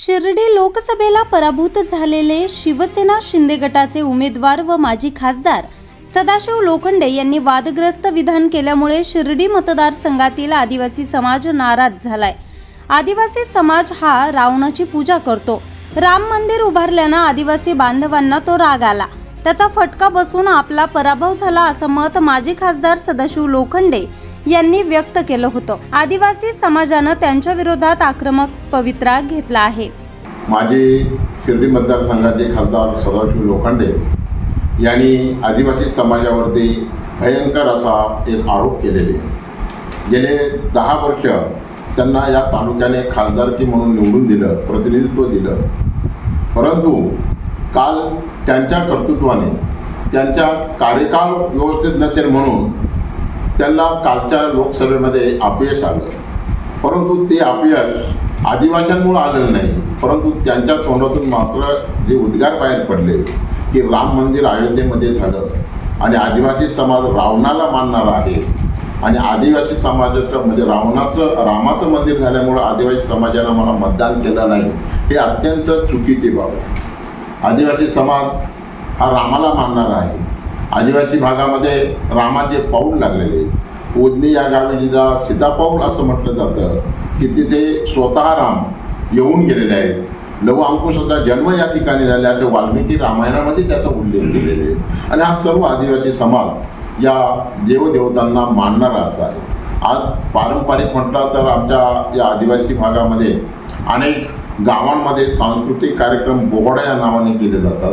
शिर्डी लोकसभेला पराभूत झालेले शिवसेना शिंदे गटाचे उमेदवार व माजी खासदार सदाशिव लोखंडे यांनी वादग्रस्त विधान केल्यामुळे शिर्डी मतदारसंघातील आदिवासी समाज नाराज झालाय. आदिवासी समाज हा रावणाची पूजा करतो. राम मंदिर उभारल्यानं आदिवासी बांधवांना तो राग आला. त्याचा फटका बसून आपला पराभव झाला असं मत माजी खासदार सदाशिव लोखंडे यांनी व्यक्त केलं होतं. आदिवासी समाजानं त्यांच्या विरोधात आक्रमक पवित्रा घेतला आहे. माजी शिर्डी मतदारसंघाचे खासदार सदाशिव लोखंडे यांनी आदिवासी समाजावरती भयंकर असा एक आरोप केलेले. गेले दहा वर्ष त्यांना या तालुक्याने खासदारकी म्हणून निवडून दिलं प्रतिनिधित्व दिलं. परंतु काल त्यांच्या कर्तृत्वाने त्यांच्या कार्यकाळ व्यवस्थित नसेल म्हणून त्यांना कालच्या लोकसभेमध्ये अपयश आलं. परंतु ते अपयश आदिवासींमुळे आलेलं नाही परंतु त्यांच्या तोंडातून मात्र जे उद्गार बाहेर पडले की राम मंदिर अयोध्येमध्ये झालं आणि आदिवासी समाज रावणाला मानणारा आहे आणि आदिवासी समाजाचं म्हणजे रावणाचं रामाचं मंदिर झाल्यामुळं आदिवासी समाजानं मला मतदान केलं नाही हे अत्यंत चुकीची बाब आहे. आदिवासी समाज हा रामाला मानणारा आहे. आदिवासी भागामध्ये रामाचे पाऊल लागलेले उदनी या गावी जिजा सीतापाऊल असं म्हटलं जातं की तिथे स्वतः राम येऊन गेलेले आहेत. लव अंकुशाचा जन्म या ठिकाणी झाला असे वाल्मिकी रामायणामध्ये त्याचा उल्लेख केलेले आहे. आणि हा सर्व आदिवासी समाज या देवदेवतांना मानणारा असा आहे. आज पारंपरिक म्हटलं तर आमच्या या आदिवासी भागामध्ये अनेक गावांमध्ये सांस्कृतिक कार्यक्रम बोहडा या नावाने केले जातात.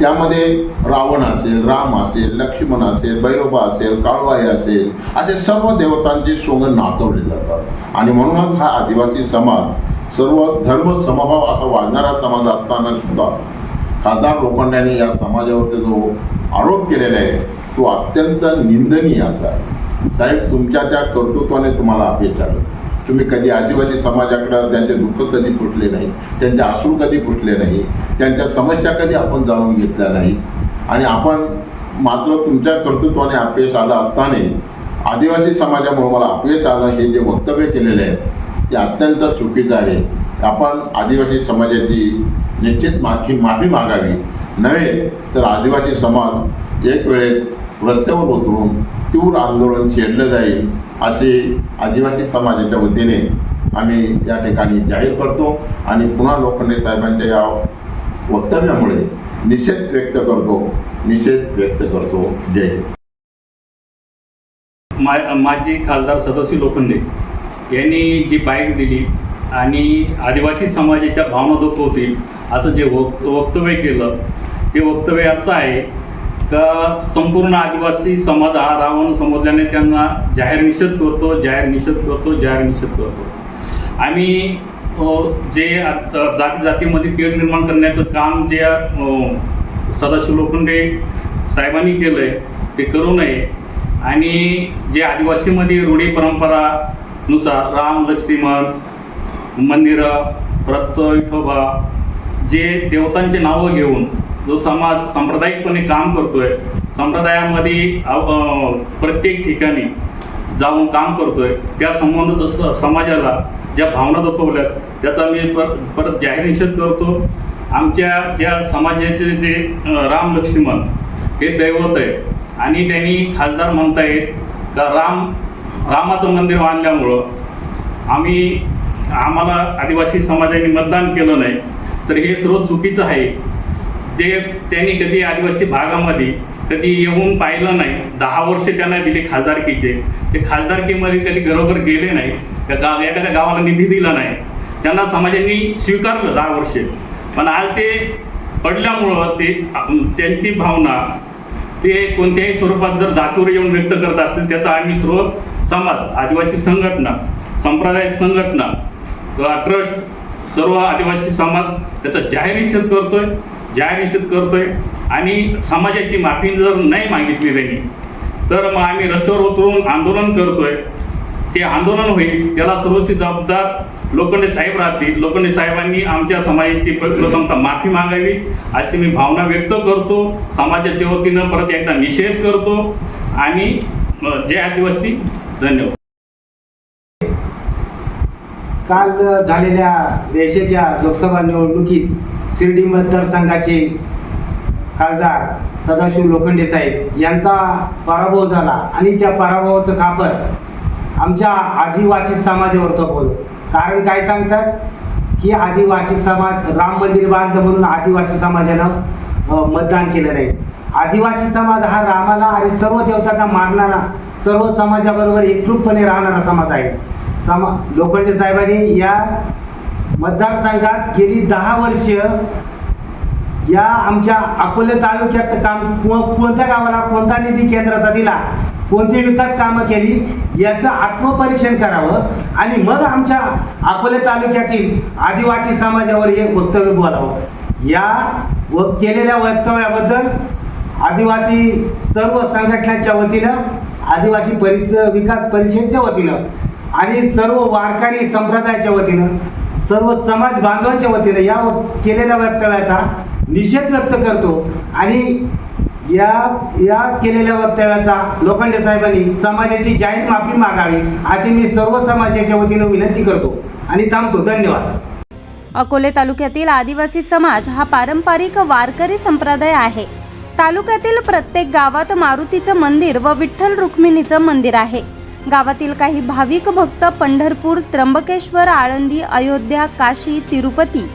त्यामध्ये रावण असेल राम असेल लक्ष्मण असेल भैरोबा असेल काळवाई असेल असे सर्व देवतांचे सोंग नाचवले जातात. आणि म्हणूनच हा आदिवासी समाज सर्व धर्म समभाव असा वाढणारा समाज असताना सुद्धा खासदार लोखंड्याने या समाजावरती जो आरोप केलेला आहे तो अत्यंत निंदनीय असा आहे. साहेब तुमच्या त्या कर्तृत्वाने तुम्हाला अपेक्षा आलं तुम्ही कधी आदिवासी समाजाकडं त्यांचे दुःख कधी फुटले नाही त्यांचे अश्रू कधी फुटले नाही त्यांच्या समस्या कधी आपण जाणून घेतल्या नाही. आणि आपण मात्र तुमच्या कर्तृत्वाने अपयश आलं असताना आदिवासी समाजामुळे मला अपयश आलं हे जे वक्तव्य केलेले आहे ते अत्यंत चुकीचं आहे. आपण आदिवासी समाजाची निश्चित माफी माफी मागावी. नव्हे तर आदिवासी समाज एक वेळेत रस्त्यावर उतरून तीव्र आंदोलन छेडलं जाईल असे आदिवासी समाजाच्या वतीने आम्ही या ठिकाणी जाहीर करतो आणि पुन्हा लोखंडे साहेबांच्या या वक्तव्यामुळे निषेध व्यक्त करतो. निषेध व्यक्त करतो. जय हिंद. मा माझे खासदार सदस्य लोखंडे यांनी जी बाईक दिली आणि आदिवासी समाजाच्या भावना दुखवतील असं जे वक्त वक्तव्य केलं ते वक्तव्य असं आहे का संपूर्ण आदिवासी समाज हा रावण समजल्याने त्यांना जाहीर निषेध करतो जाहीर निषेध करतो जाहीर निषेध करतो. आम्ही जे आता जाती जातीमध्ये तेल निर्माण करण्याचं काम जे सदाशिव लोखंडे साहेबांनी केलं आहे ते करू नये. आणि जे आदिवासीमध्ये रूढी परंपरानुसार राम लक्ष्मण मंदिरं परत विठोबा जे देवतांचे नावं घेऊन जो समाज सांप्रदायिकपणे काम करतोय संप्रदायामध्ये प्रत्येक ठिकाणी जाऊन काम करतोय त्या संबंध समाजाला ज्या भावना दाखवल्यात त्याचा मी पर परत जाहीर निषेध करतो. आमच्या ज्या समाजाचे जे राम लक्ष्मण हे दैवत आहे आणि त्यांनी खासदार म्हणता येत का राम रामाचं मंदिर बांधल्यामुळं आम्ही आम्हाला आदिवासी समाजाने मतदान केलं नाही. तर हे सर्व चुकीचं आहे. जे त्यांनी कधी आदिवासी भागामध्ये कधी येऊन पाहिलं नाही दहा वर्ष त्यांना दिले खासदारकीचे. ते खासदारकीमध्ये कधी घरोघर गेले नाही त्या गाव एखाद्या गावाला निधी दिला नाही. त्यांना समाजाने स्वीकारलं दहा वर्षे. पण आज ते पडल्यामुळं ते त्यांची भावना ते कोणत्याही स्वरूपात जर जातीवर येऊन व्यक्त करत असतील त्याचा आम्ही सर्व समाज आदिवासी संघटना संप्रदाय संघटना ट्रस्ट सर्व आदिवासी समाज त्याचा जाहीर निषेध करतोय. जाहीर निषेध करतोय आणि समाजाची माफी जर नाही मागितली त्यांनी तर मग आम्ही रस्त्यावर उतरून आंदोलन करतोय. ते आंदोलन होईल त्याला सर्वस्वी जबाबदार लोखंडे साहेब राहतील. लोखंडे साहेबांनी आमच्या समाजाची प्र- प्रथमतः माफी मागावी अशी मी भावना व्यक्त करतो. समाजाच्या वतीनं परत एकदा निषेध करतो. आणि जय आदिवासी. धन्यवाद. काल झालेल्या देशाच्या लोकसभा निवडणुकीत शिर्डी मतदारसंघाचे खासदार सदाशिव लोखंडे साहेब यांचा पराभव झाला आणि त्या पराभवाचं खापर आमच्या आदिवासी समाजावर तपवलं कारण काय सांगतात? की आदिवासी समाज राम मंदिर बांधलं म्हणून आदिवासी समाजानं मतदान केलं नाही आदिवासी समाज हा रामाला आणि सर्व देवतांना मानणारा सर्व समाजाबरोबर एकरूपपणे राहणारा समाज आहे. समा लोखंडे साहेबांनी या मतदारसंघात गेली दहा वर्ष या आमच्या अकोले तालुक्यात काम कोणत्या गावाला कोणता निधी केंद्राचा दिला? कोणती विकास कामं केली? याचं आत्मपरीक्षण करावं आणि मग आमच्या अकोले तालुक्यातील आदिवासी समाजावर हे वक्तव्य बोलावं. या व केलेल्या वक्तव्याबद्दल आदिवासी सर्व संघटनांच्या वतीनं आदिवासी परिस विकास परिषदेच्या वतीनं आणि सर्व वारकरी संप्रदायाच्या वतीनं सर्व समाज बांधवांच्या वतीनं या केलेल्या वक्तव्याचा निषेध व्यक्त करतो. आणि या या केलेल्या वक्तव्याचा लोखंडे साहेबांनी समाजाची जाहीर माफी मागावी अशी मी सर्व समाजाच्या वतीनं विनंती करतो आणि थांबतो. धन्यवाद. अकोले तालुक्यातील आदिवासी समाज हा पारंपरिक वारकरी संप्रदाय आहे. तालुक्यातील प्रत्येक गावात मारुतीचं मंदिर व विठ्ठल रुक्मिणीचं मंदिर आहे. गावातील काही भाविक भक्त पंढरपूर त्र्यंबकेश्वर आळंदी अयोध्या काशी तिरुपती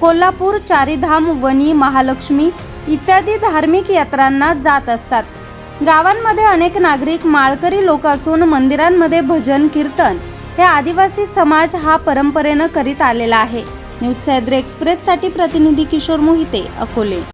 कोल्हापूर चारीधाम वणी महालक्ष्मी इत्यादी धार्मिक यात्रांना जात असतात. गावांमध्ये अनेक नागरिक माळकरी लोक असून मंदिरांमध्ये भजन कीर्तन हे आदिवासी समाज हा परंपरेनं करीत आलेला आहे. न्यूज सह्याद्री एक्सप्रेससाठी प्रतिनिधी किशोर मोहिते अकोले.